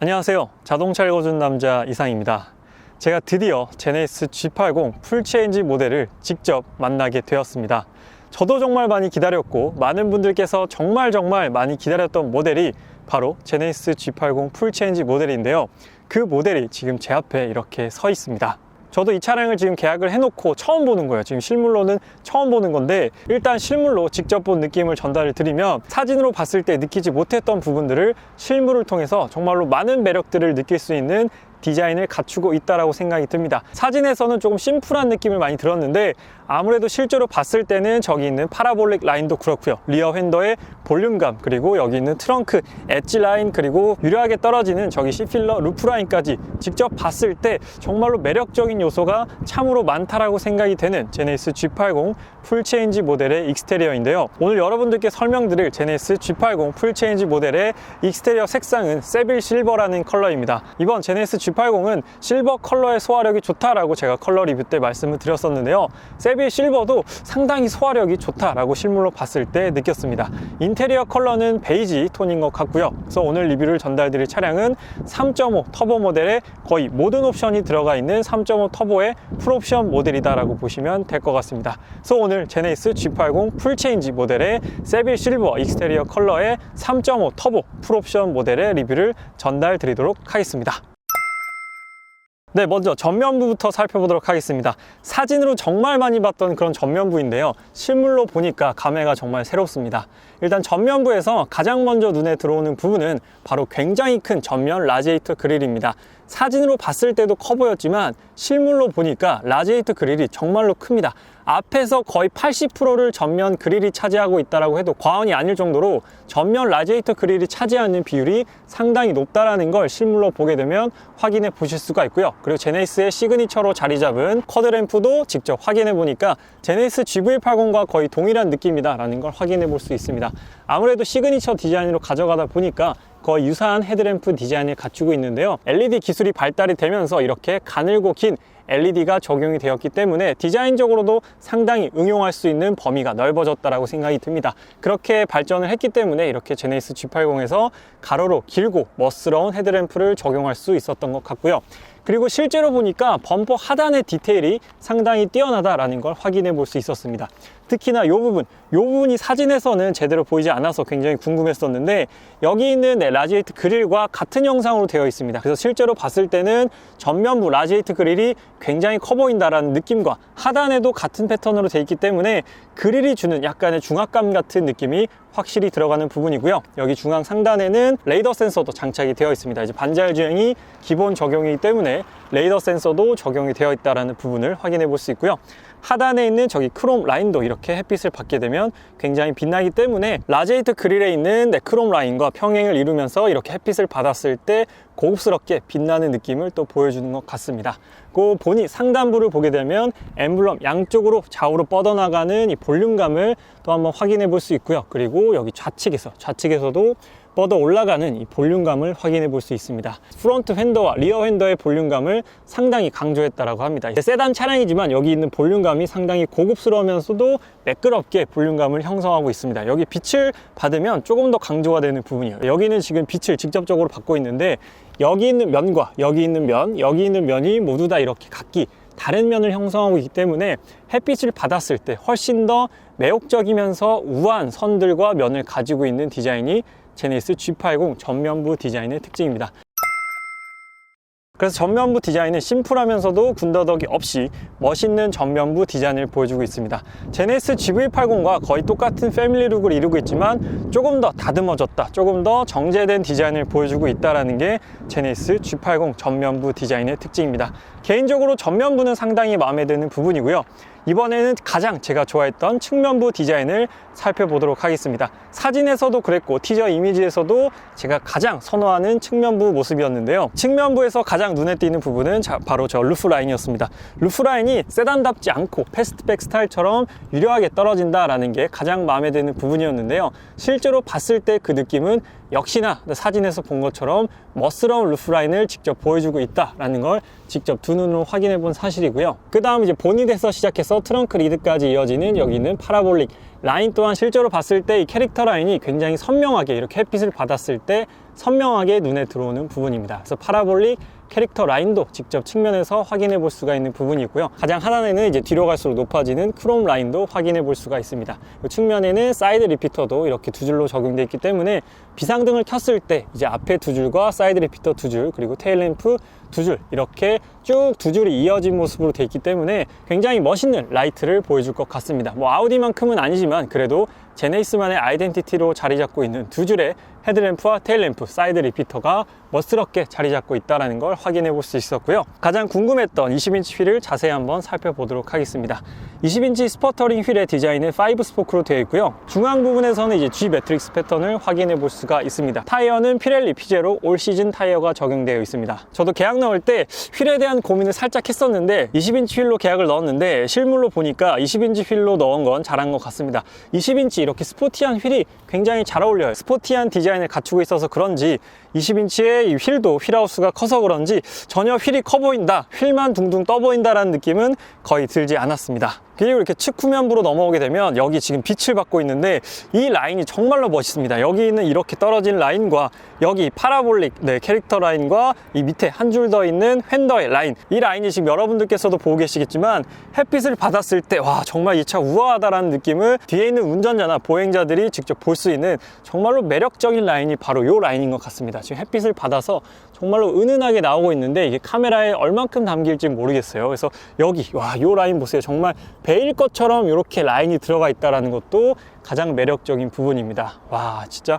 안녕하세요. 자동차 읽어준 남자 이상입니다. 제가 드디어 제네시스 G80 풀체인지 모델을 직접 만나게 되었습니다. 저도 정말 많이 기다렸고 많은 분들께서 정말 정말 많이 기다렸던 모델이 바로 제네시스 G80 풀체인지 모델인데요. 그 모델이 지금 제 앞에 이렇게 서 있습니다. 저도 이 차량을 지금 계약을 해놓고 처음 보는 거예요. 지금 실물로는 처음 보는 건데 일단 실물로 직접 본 느낌을 전달을 드리면 사진으로 봤을 때 느끼지 못했던 부분들을 실물을 통해서 정말로 많은 매력들을 느낄 수 있는 디자인을 갖추고 있다라고 생각이 듭니다. 사진에서는 조금 심플한 느낌을 많이 들었는데 아무래도 실제로 봤을 때는 저기 있는 파라볼릭 라인도 그렇고요. 리어 휀더의 볼륨감 그리고 여기 있는 트렁크 엣지 라인 그리고 유려하게 떨어지는 저기 C필러 루프 라인까지 직접 봤을 때 정말로 매력적인 요소가 참으로 많다라고 생각이 되는 제네시스 G80 풀체인지 모델의 익스테리어인데요. 오늘 여러분들께 설명드릴 제네시스 G80 풀체인지 모델의 익스테리어 색상은 세빌 실버라는 컬러입니다. 이번 제네시스 G80은 실버 컬러의 소화력이 좋다라고 제가 컬러 리뷰 때 말씀을 드렸었는데요. 세빌 실버도 상당히 소화력이 좋다라고 실물로 봤을 때 느꼈습니다. 인테리어 컬러는 베이지 톤인 것 같고요. 그래서 오늘 리뷰를 전달드릴 차량은 3.5 터보 모델에 거의 모든 옵션이 들어가 있는 3.5 터보의 풀옵션 모델이다라고 보시면 될 것 같습니다. 그래서 오늘 제네시스 G80 풀체인지 모델의 세빌 실버 익스테리어 컬러의 3.5 터보 풀옵션 모델의 리뷰를 전달 드리도록 하겠습니다. 네, 먼저 전면부부터 살펴보도록 하겠습니다. 사진으로 정말 많이 봤던 그런 전면부인데요. 실물로 보니까 감회가 정말 새롭습니다. 일단 전면부에서 가장 먼저 눈에 들어오는 부분은 바로 굉장히 큰 전면 라지에이터 그릴입니다. 사진으로 봤을 때도 커 보였지만 실물로 보니까 라지에이터 그릴이 정말로 큽니다. 앞에서 거의 80%를 전면 그릴이 차지하고 있다고 해도 과언이 아닐 정도로 전면 라지에이터 그릴이 차지하는 비율이 상당히 높다라는 걸 실물로 보게 되면 확인해 보실 수가 있고요. 그리고 제네시스의 시그니처로 자리 잡은 커드램프도 직접 확인해 보니까 제네시스 GV80과 거의 동일한 느낌이다라는 걸 확인해 볼 수 있습니다. 아무래도 시그니처 디자인으로 가져가다 보니까 거의 유사한 헤드램프 디자인을 갖추고 있는데요. LED 기술이 발달이 되면서 이렇게 가늘고 긴 LED가 적용이 되었기 때문에 디자인적으로도 상당히 응용할 수 있는 범위가 넓어졌다라고 생각이 듭니다. 그렇게 발전을 했기 때문에 이렇게 제네시스 G80에서 가로로 길고 멋스러운 헤드램프를 적용할 수 있었던 것 같고요. 그리고 실제로 보니까 범퍼 하단의 디테일이 상당히 뛰어나다라는 걸 확인해 볼 수 있었습니다. 특히나 이 부분, 이 부분이 사진에서는 제대로 보이지 않아서 굉장히 궁금했었는데 여기 있는 네, 라지에이트 그릴과 같은 형상으로 되어 있습니다. 그래서 실제로 봤을 때는 전면부 라지에이트 그릴이 굉장히 커 보인다라는 느낌과 하단에도 같은 패턴으로 되어 있기 때문에 그릴이 주는 약간의 중압감 같은 느낌이 확실히 들어가는 부분이고요. 여기 중앙 상단에는 레이더 센서도 장착이 되어 있습니다. 이제 반자율 주행이 기본 적용이기 때문에 레이더 센서도 적용이 되어 있다는 부분을 확인해 볼 수 있고요. 하단에 있는 저기 크롬 라인도 이렇게 햇빛을 받게 되면 굉장히 빛나기 때문에 라제이트 그릴에 있는 네, 크롬 라인과 평행을 이루면서 이렇게 햇빛을 받았을 때 고급스럽게 빛나는 느낌을 또 보여주는 것 같습니다. 그 보니 상단부를 보게 되면 엠블럼 양쪽으로 좌우로 뻗어나가는 이 볼륨감을 또 한번 확인해 볼 수 있고요. 그리고 여기 좌측에서 좌측에서도 뻗어 올라가는 이 볼륨감을 확인해 볼 수 있습니다. 프론트 휀더와 리어 휀더의 볼륨감을 상당히 강조했다라고 합니다. 세단 차량이지만 여기 있는 볼륨감이 상당히 고급스러우면서도 매끄럽게 볼륨감을 형성하고 있습니다. 여기 빛을 받으면 조금 더 강조가 되는 부분이에요. 여기는 지금 빛을 직접적으로 받고 있는데 여기 있는 면과 여기 있는 면, 여기 있는 면이 모두 다 이렇게 각기 다른 면을 형성하고 있기 때문에 햇빛을 받았을 때 훨씬 더 매혹적이면서 우아한 선들과 면을 가지고 있는 디자인이 제네시스 G80 전면부 디자인의 특징입니다. 그래서 전면부 디자인은 심플하면서도 군더더기 없이 멋있는 전면부 디자인을 보여주고 있습니다. 제네시스 GV80과 거의 똑같은 패밀리 룩을 이루고 있지만 조금 더 다듬어졌다, 조금 더 정제된 디자인을 보여주고 있다는 게 제네시스 G80 전면부 디자인의 특징입니다. 개인적으로 전면부는 상당히 마음에 드는 부분이고요. 이번에는 가장 제가 좋아했던 측면부 디자인을 살펴보도록 하겠습니다. 사진에서도 그랬고 티저 이미지에서도 제가 가장 선호하는 측면부 모습이었는데요. 측면부에서 가장 눈에 띄는 부분은 자, 바로 저 루프 라인이었습니다. 루프 라인이 세단답지 않고 패스트백 스타일처럼 유려하게 떨어진다라는 게 가장 마음에 드는 부분이었는데요. 실제로 봤을 때 그 느낌은 역시나 사진에서 본 것처럼 멋스러운 루프라인을 직접 보여주고 있다라는 걸 직접 두 눈으로 확인해 본 사실이고요. 그 다음 이제 보닛에서 시작해서 트렁크 리드까지 이어지는 여기 있는 파라볼릭 라인 또한 실제로 봤을 때 이 캐릭터 라인이 굉장히 선명하게 이렇게 햇빛을 받았을 때 선명하게 눈에 들어오는 부분입니다. 그래서 파라볼릭 캐릭터 라인도 직접 측면에서 확인해 볼 수가 있는 부분이 있고요. 가장 하단에는 이제 뒤로 갈수록 높아지는 크롬 라인도 확인해 볼 수가 있습니다. 그 측면에는 사이드 리피터도 이렇게 두 줄로 적용되어 있기 때문에 비상등을 켰을 때 이제 앞에 두 줄과 사이드 리피터 두 줄, 그리고 테일 램프 두 줄 이렇게 쭉 두 줄이 이어진 모습으로 되어 있기 때문에 굉장히 멋있는 라이트를 보여줄 것 같습니다. 뭐 아우디만큼은 아니지만 그래도 제네이스만의 아이덴티티로 자리 잡고 있는 두 줄의 헤드램프와 테일램프, 사이드 리피터가 멋스럽게 자리 잡고 있다는 걸 확인해 볼 수 있었고요. 가장 궁금했던 20인치 휠을 자세히 한번 살펴보도록 하겠습니다. 20인치 스퍼터링 휠의 디자인은 5 스포크로 되어 있고요. 중앙 부분에서는 이제 G 매트릭스 패턴을 확인해 볼 수가 있습니다. 타이어는 피렐리 피제로 올 시즌 타이어가 적용되어 있습니다. 저도 계약 넣을 때 휠에 대한 고민을 살짝 했었는데 20인치 휠로 계약을 넣었는데 실물로 보니까 20인치 휠로 넣은 건 잘한 것 같습니다. 20인치 이렇게 스포티한 휠이 굉장히 잘 어울려요. 스포티한 디자인을 갖추고 있어서 그런지 20인치의 이 휠도 휠하우스가 커서 그런지 전혀 휠이 커 보인다, 휠만 둥둥 떠 보인다라는 느낌은 거의 들지 않았습니다. 그리고 이렇게 측 후면부로 넘어오게 되면 여기 지금 빛을 받고 있는데 이 라인이 정말로 멋있습니다. 여기 있는 이렇게 떨어진 라인과 여기 파라볼릭 네, 캐릭터 라인과 이 밑에 한 줄 더 있는 휀더의 라인 이 라인이 지금 여러분들께서도 보고 계시겠지만 햇빛을 받았을 때 와 정말 이 차 우아하다라는 느낌을 뒤에 있는 운전자나 보행자들이 직접 볼 수 있는 정말로 매력적인 라인이 바로 이 라인인 것 같습니다. 지금 햇빛을 받아서 정말로 은은하게 나오고 있는데 이게 카메라에 얼만큼 담길지 모르겠어요. 그래서 여기 와 이 라인 보세요. 정말 베일 것처럼 이렇게 라인이 들어가 있다는 것도 가장 매력적인 부분입니다. 와 진짜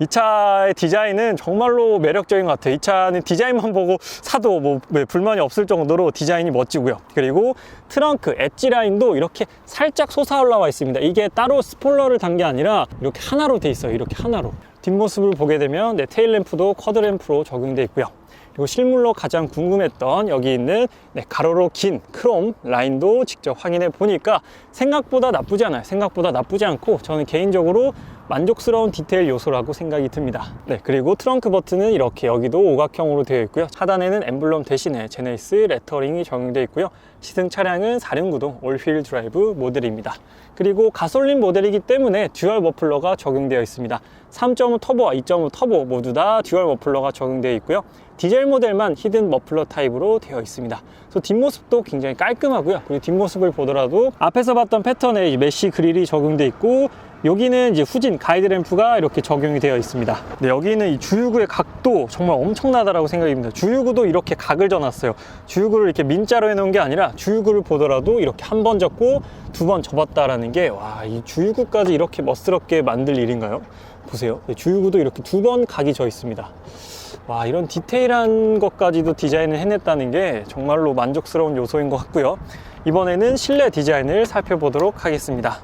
이 차의 디자인은 정말로 매력적인 것 같아요. 이 차는 디자인만 보고 사도 뭐 불만이 없을 정도로 디자인이 멋지고요. 그리고 트렁크 엣지 라인도 이렇게 살짝 솟아 올라와 있습니다. 이게 따로 스포일러를 단 게 아니라 이렇게 하나로 돼 있어요. 이렇게 하나로. 뒷모습을 보게 되면 네, 테일 램프도 쿼드 램프로 적용되어 있고요. 그리고 실물로 가장 궁금했던 여기 있는 네, 가로로 긴 크롬 라인도 직접 확인해 보니까 생각보다 나쁘지 않아요. 생각보다 나쁘지 않고 저는 개인적으로 만족스러운 디테일 요소라고 생각이 듭니다. 네, 그리고 트렁크 버튼은 이렇게 여기도 오각형으로 되어 있고요. 하단에는 엠블럼 대신에 제네시스 레터링이 적용되어 있고요. 시승 차량은 4륜구동 올휠 드라이브 모델입니다. 그리고 가솔린 모델이기 때문에 듀얼 머플러가 적용되어 있습니다. 3.5 터보와 2.5 터보 모두 다 듀얼 머플러가 적용되어 있고요. 디젤 모델만 히든 머플러 타입으로 되어 있습니다. 그래서 뒷모습도 굉장히 깔끔하고요. 그리고 뒷모습을 보더라도 앞에서 봤던 패턴의 메쉬 그릴이 적용되어 있고 여기는 이제 후진 가이드 램프가 이렇게 적용이 되어 있습니다. 네, 여기는 이 주유구의 각도 정말 엄청나다라고 생각이 듭니다. 주유구도 이렇게 각을 져놨어요. 주유구를 이렇게 민자로 해놓은 게 아니라 주유구를 보더라도 이렇게 한 번 접고 두 번 접었다라는 게 와, 이 주유구까지 이렇게 멋스럽게 만들 일인가요? 보세요. 네, 주유구도 이렇게 두 번 각이 져 있습니다. 와, 이런 디테일한 것까지도 디자인을 해냈다는 게 정말로 만족스러운 요소인 것 같고요. 이번에는 실내 디자인을 살펴보도록 하겠습니다.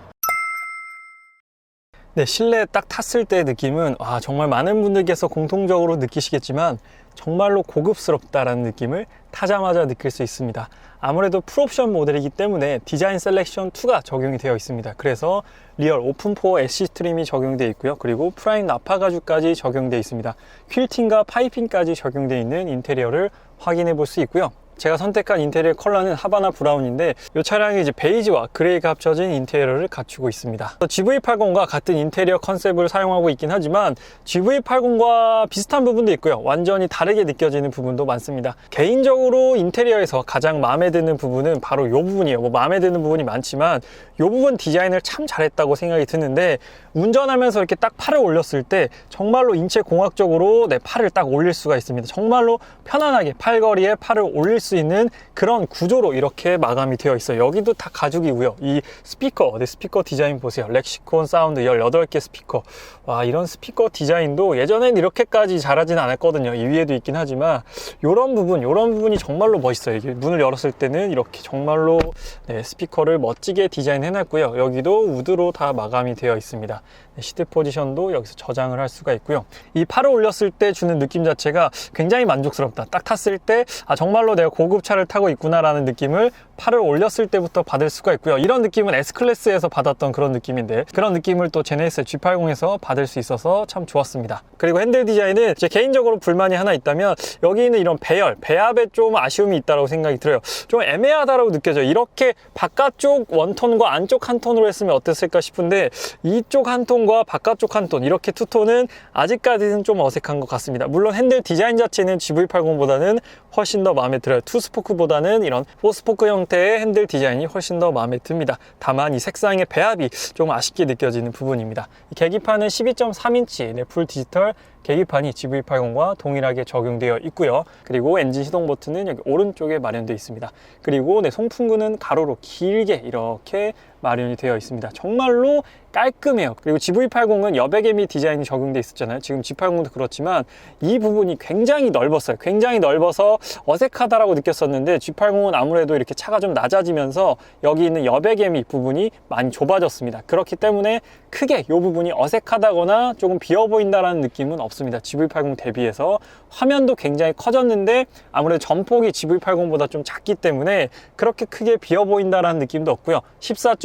네, 실내 딱 탔을 때 느낌은 와, 정말 많은 분들께서 공통적으로 느끼시겠지만 정말로 고급스럽다라는 느낌을 타자마자 느낄 수 있습니다. 아무래도 풀옵션 모델이기 때문에 디자인 셀렉션 2가 적용이 되어 있습니다. 그래서 리얼 오픈포어 애쉬 스트림이 적용되어 있고요. 그리고 프라임 나파 가죽까지 적용되어 있습니다. 퀼팅과 파이핑까지 적용되어 있는 인테리어를 확인해 볼 수 있고요. 제가 선택한 인테리어 컬러는 하바나 브라운인데 이 차량이 이제 베이지와 그레이가 합쳐진 인테리어를 갖추고 있습니다. GV80과 같은 인테리어 컨셉을 사용하고 있긴 하지만 GV80과 비슷한 부분도 있고요. 완전히 다르게 느껴지는 부분도 많습니다. 개인적으로 인테리어에서 가장 마음에 드는 부분은 바로 이 부분이에요. 뭐 마음에 드는 부분이 많지만 이 부분 디자인을 참 잘했다고 생각이 드는데 운전하면서 이렇게 딱 팔을 올렸을 때 정말로 인체 공학적으로 내 팔을 딱 올릴 수가 있습니다. 정말로 편안하게 팔걸이에 팔을 올릴 수 있는 그런 구조로 이렇게 마감이 되어 있어요. 여기도 다 가죽이고요. 이 스피커, 네, 스피커 디자인 보세요. 렉시콘 사운드 18개 스피커. 와, 이런 스피커 디자인도 예전엔 이렇게까지 잘하진 않았거든요. 이 위에도 있긴 하지만 이런 부분, 이런 부분이 정말로 멋있어요. 이게 문을 열었을 때는 이렇게 정말로 네, 스피커를 멋지게 디자인 해 놨고요. 여기도 우드로 다 마감이 되어 있습니다. 네, 시트 포지션도 여기서 저장을 할 수가 있고요. 이 팔을 올렸을 때 주는 느낌 자체가 굉장히 만족스럽다. 딱 탔을 때 아, 정말로 내가 고급차를 타고 있구나 라는 느낌을 팔을 올렸을 때부터 받을 수가 있고요. 이런 느낌은 S클래스에서 받았던 그런 느낌인데 그런 느낌을 또 제네시스 G80에서 받을 수 있어서 참 좋았습니다. 그리고 핸들 디자인은 제 개인적으로 불만이 하나 있다면 여기 있는 이런 배열, 배합에 좀 아쉬움이 있다고 생각이 들어요. 좀 애매하다고 느껴져요. 이렇게 바깥쪽 원톤과 안쪽 한 톤으로 했으면 어땠을까 싶은데 이쪽 한톤 과 바깥쪽 한 톤 이렇게 투톤은 아직까지는 좀 어색한 것 같습니다. 물론 핸들 디자인 자체는 GV80보다는 훨씬 더 마음에 들어요. 투스포크보다는 이런 포스포크 형태의 핸들 디자인이 훨씬 더 마음에 듭니다. 다만 이 색상의 배합이 좀 아쉽게 느껴지는 부분입니다. 이 계기판은 12.3인치 풀 디지털 계기판이 GV80과 동일하게 적용되어 있고요. 그리고 엔진 시동 버튼은 여기 오른쪽에 마련되어 있습니다. 그리고 네, 송풍구는 가로로 길게 이렇게 마련이 되어 있습니다. 정말로 깔끔해요. 그리고 GV80은 여백에미 디자인이 적용되어 있었잖아요. 지금 G80도 그렇지만 이 부분이 굉장히 넓었어요. 굉장히 넓어서 어색하다라고 느꼈었는데 G80은 아무래도 이렇게 차가 좀 낮아지면서 여기 있는 여백에미 부분이 많이 좁아졌습니다. 그렇기 때문에 크게 이 부분이 어색하다거나 조금 비어 보인다라는 느낌은 없습니다. GV80 대비해서 화면도 굉장히 커졌는데 아무래도 전폭이 GV80보다 좀 작기 때문에 그렇게 크게 비어 보인다라는 느낌도 없고요.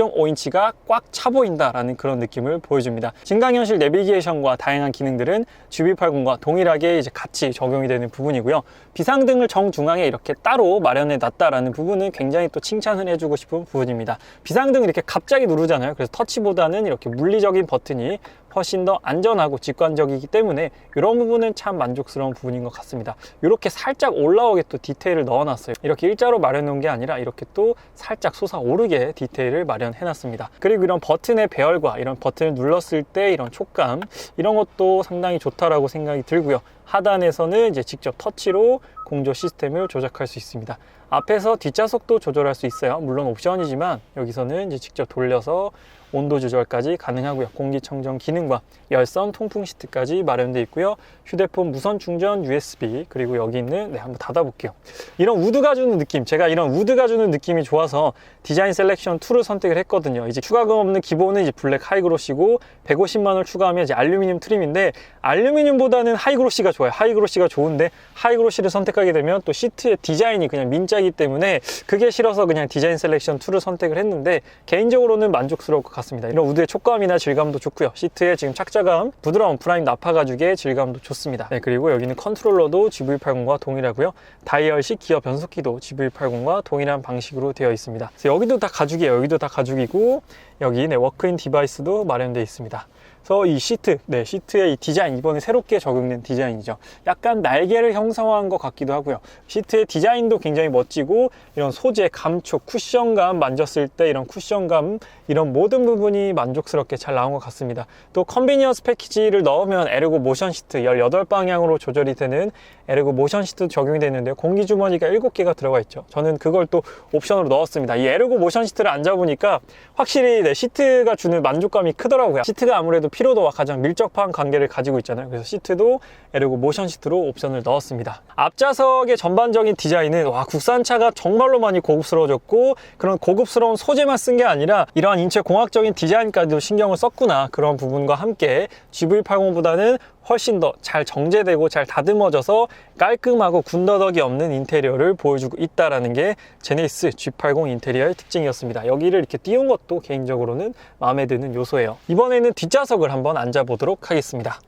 14.5인치가 꽉 차 보인다라는 그런 느낌을 보여줍니다. 증강현실 내비게이션과 다양한 기능들은 GV80과 동일하게 이제 같이 적용이 되는 부분이고요. 비상등을 정중앙에 이렇게 따로 마련해 놨다라는 부분은 굉장히 또 칭찬을 해주고 싶은 부분입니다. 비상등 이렇게 갑자기 누르잖아요. 그래서 터치보다는 이렇게 물리적인 버튼이 훨씬 더 안전하고 직관적이기 때문에 이런 부분은 참 만족스러운 부분인 것 같습니다. 이렇게 살짝 올라오게 또 디테일을 넣어놨어요. 이렇게 일자로 마련해 놓은 게 아니라 이렇게 또 살짝 솟아오르게 디테일을 마련해 놨습니다. 그리고 이런 버튼의 배열과 이런 버튼을 눌렀을 때 이런 촉감 이런 것도 상당히 좋다라고 생각이 들고요. 하단에서는 이제 직접 터치로 공조 시스템을 조작할 수 있습니다. 앞에서 뒷좌석도 조절할 수 있어요. 물론 옵션이지만 여기서는 이제 직접 돌려서 온도 조절까지 가능하고요. 공기청정 기능과 열선 통풍 시트까지 마련되어 있고요. 휴대폰 무선 충전 USB 그리고 여기 있는 네 한번 닫아볼게요. 이런 우드가 주는 느낌, 제가 이런 우드가 주는 느낌이 좋아서 디자인 셀렉션 2를 선택을 했거든요. 이제 추가금 없는 기본은 이제 블랙 하이그로시고 150만 원 추가하면 이제 알루미늄 트림인데 알루미늄보다는 하이그로시가 좋아요. 하이그로시가 좋은데 하이그로시를 선택하게 되면 또 시트의 디자인이 그냥 민자이기 때문에 그게 싫어서 그냥 디자인 셀렉션 2를 선택을 했는데 개인적으로는 만족스러울 것 같습니다. 이런 우드의 촉감이나 질감도 좋고요. 시트의 지금 착자감, 부드러운 프라임 나파 가죽의 질감도 좋습니다. 네, 그리고 여기는 컨트롤러도 GV80과 동일하고요. 다이얼식 기어 변속기도 GV80과 동일한 방식으로 되어 있습니다. 여기도 다 가죽이에요. 여기도 다 가죽이고 여기 네, 워크인 디바이스도 마련되어 있습니다. 그래서 이 시트, 네, 시트의 이 디자인, 이번에 새롭게 적용된 디자인이죠. 약간 날개를 형성한 것 같기도 하고요. 시트의 디자인도 굉장히 멋지고, 이런 소재, 감촉, 쿠션감 만졌을 때 이런 쿠션감, 이런 모든 부분이 만족스럽게 잘 나온 것 같습니다. 또 컨비니언스 패키지를 넣으면 에르고 모션 시트 18방향으로 조절이 되는 에르고 모션 시트 적용이 되는데요. 공기 주머니가 7개가 들어가 있죠. 저는 그걸 또 옵션으로 넣었습니다. 이 에르고 모션 시트를 앉아보니까 확실히 네, 시트가 주는 만족감이 크더라고요. 시트가 아무래도 피로도와 가장 밀접한 관계를 가지고 있잖아요. 그래서 시트도 에르고 모션 시트로 옵션을 넣었습니다. 앞좌석의 전반적인 디자인은 와 국산차가 정말로 많이 고급스러워졌고 그런 고급스러운 소재만 쓴 게 아니라 이러한 인체 공학적인 디자인까지도 신경을 썼구나 그런 부분과 함께 GV80보다는 훨씬 더 잘 정제되고 잘 다듬어져서 깔끔하고 군더더기 없는 인테리어를 보여주고 있다는 게 제네시스 G80 인테리어의 특징이었습니다. 여기를 이렇게 띄운 것도 개인적으로는 마음에 드는 요소예요. 이번에는 뒷좌석을 한번 앉아보도록 하겠습니다.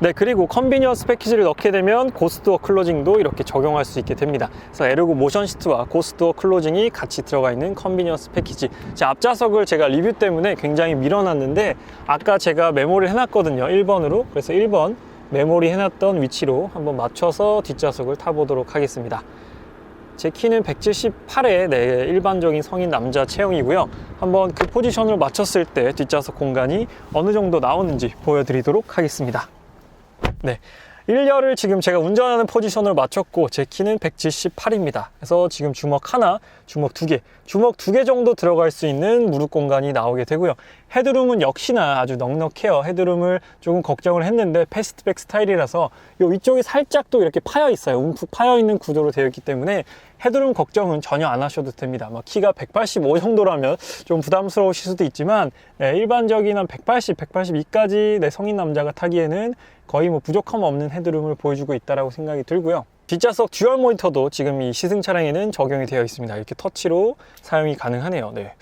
네, 그리고 컨비니언스 패키지를 넣게 되면 고스트워 클로징도 이렇게 적용할 수 있게 됩니다. 그래서 에르고 모션 시트와 고스트워 클로징이 같이 들어가 있는 컨비니언스 패키지. 제 앞좌석을 제가 리뷰 때문에 굉장히 밀어놨는데 아까 제가 메모를 해놨거든요. 1번으로. 그래서 1번 메모리 해놨던 위치로 한번 맞춰서 뒷좌석을 타보도록 하겠습니다. 제 키는 178의 네, 일반적인 성인 남자 체형이고요. 한번 그 포지션을 맞췄을 때 뒷좌석 공간이 어느 정도 나오는지 보여드리도록 하겠습니다. 네. 1열을 지금 제가 운전하는 포지션을 맞췄고 제 키는 178입니다. 그래서 지금 주먹 하나, 주먹 두 개, 주먹 두 개 정도 들어갈 수 있는 무릎 공간이 나오게 되고요. 헤드룸은 역시나 아주 넉넉해요. 헤드룸을 조금 걱정을 했는데 패스트백 스타일이라서 이 위쪽이 살짝 또 이렇게 파여 있어요. 움푹 파여 있는 구조로 되어 있기 때문에 헤드룸 걱정은 전혀 안 하셔도 됩니다. 막 키가 185 정도라면 좀 부담스러우실 수도 있지만 네, 일반적인 한 180, 182까지 내 성인 남자가 타기에는 거의 뭐 부족함 없는 헤드룸을 보여주고 있다라고 생각이 들고요. 뒷좌석 듀얼 모니터도 지금 이 시승 차량에는 적용이 되어 있습니다. 이렇게 터치로 사용이 가능하네요. 네.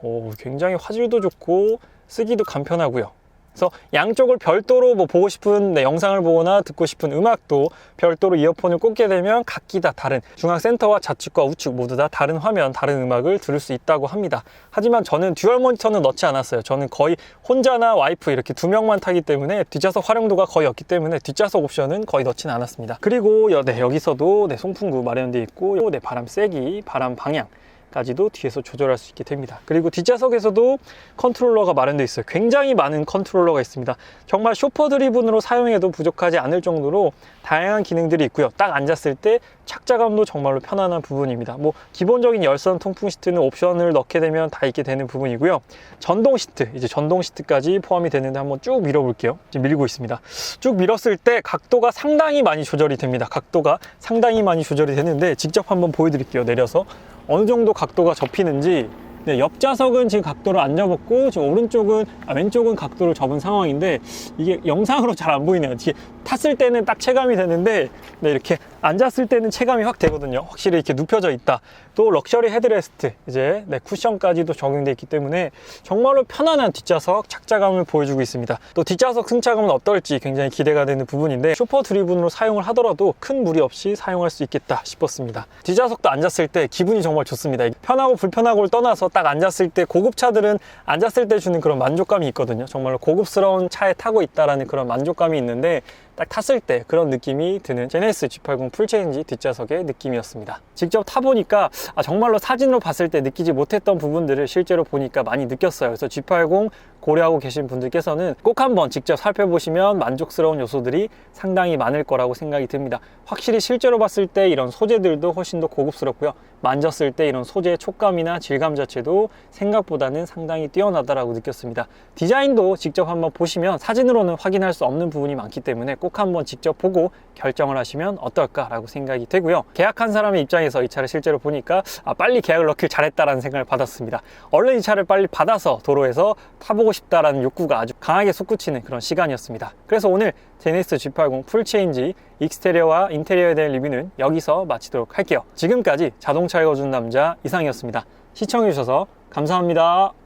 오, 굉장히 화질도 좋고 쓰기도 간편하고요. 그래서 양쪽을 별도로 뭐 보고 싶은 네, 영상을 보거나 듣고 싶은 음악도 별도로 이어폰을 꽂게 되면 각기 다 다른 중앙 센터와 좌측과 우측 모두 다 다른 화면, 다른 음악을 들을 수 있다고 합니다. 하지만 저는 듀얼 모니터는 넣지 않았어요. 저는 거의 혼자나 와이프 이렇게 두 명만 타기 때문에 뒷좌석 활용도가 거의 없기 때문에 뒷좌석 옵션은 거의 넣지는 않았습니다. 그리고 여, 네, 여기서도 네, 송풍구 마련되어 있고 네, 바람 세기, 바람 방향 까지도 뒤에서 조절할 수 있게 됩니다. 그리고 뒷좌석에서도 컨트롤러가 마련되어 있어요. 굉장히 많은 컨트롤러가 있습니다. 정말 쇼퍼 드리븐으로 사용해도 부족하지 않을 정도로 다양한 기능들이 있고요. 딱 앉았을 때 착자감도 정말로 편안한 부분입니다. 뭐 기본적인 열선 통풍 시트는 옵션을 넣게 되면 다 있게 되는 부분이고요. 전동 시트, 이제 전동 시트까지 포함이 되는데 한번 쭉 밀어볼게요. 지금 밀고 있습니다. 쭉 밀었을 때 각도가 상당히 많이 조절이 됩니다. 각도가 상당히 많이 조절이 되는데 직접 한번 보여드릴게요. 내려서 어느 정도 각도가 접히는지 네, 옆 좌석은 지금 각도를 안 접었고 지금 오른쪽은 아, 왼쪽은 각도를 접은 상황인데 이게 영상으로 잘 안 보이네요. 탔을 때는 딱 체감이 되는데 네, 이렇게 앉았을 때는 체감이 확 되거든요. 확실히 이렇게 눕혀져 있다. 또 럭셔리 헤드레스트 이제 네, 쿠션까지도 적용되어 있기 때문에 정말로 편안한 뒷좌석 착자감을 보여주고 있습니다. 또 뒷좌석 승차감은 어떨지 굉장히 기대가 되는 부분인데 슈퍼 드리븐으로 사용을 하더라도 큰 무리 없이 사용할 수 있겠다 싶었습니다. 뒷좌석도 앉았을 때 기분이 정말 좋습니다. 편하고 불편하고를 떠나서 딱 앉았을 때 고급차들은 앉았을 때 주는 그런 만족감이 있거든요. 정말로 고급스러운 차에 타고 있다라는 그런 만족감이 있는데 딱 탔을 때 그런 느낌이 드는 제네시스 G80 풀체인지 뒷좌석의 느낌이었습니다. 직접 타보니까 아, 정말로 사진으로 봤을 때 느끼지 못했던 부분들을 실제로 보니까 많이 느꼈어요. 그래서 G80 고려하고 계신 분들께서는 꼭 한번 직접 살펴보시면 만족스러운 요소들이 상당히 많을 거라고 생각이 듭니다. 확실히 실제로 봤을 때 이런 소재들도 훨씬 더 고급스럽고요. 만졌을 때 이런 소재의 촉감이나 질감 자체도 생각보다는 상당히 뛰어나다라고 느꼈습니다. 디자인도 직접 한번 보시면 사진으로는 확인할 수 없는 부분이 많기 때문에 꼭 한번 직접 보고 결정을 하시면 어떨까라고 생각이 되고요. 계약한 사람의 입장에서 이 차를 실제로 보니까 아, 빨리 계약을 넣길 잘했다라는 생각을 받았습니다. 얼른 이 차를 빨리 받아서 도로에서 타보고 싶다라는 욕구가 아주 강하게 솟구치는 그런 시간이었습니다. 그래서 오늘 제네시스 G80 풀체인지 익스테리어와 인테리어에 대한 리뷰는 여기서 마치도록 할게요. 지금까지 자동차 읽어준 남자 이상이었습니다. 시청해주셔서 감사합니다.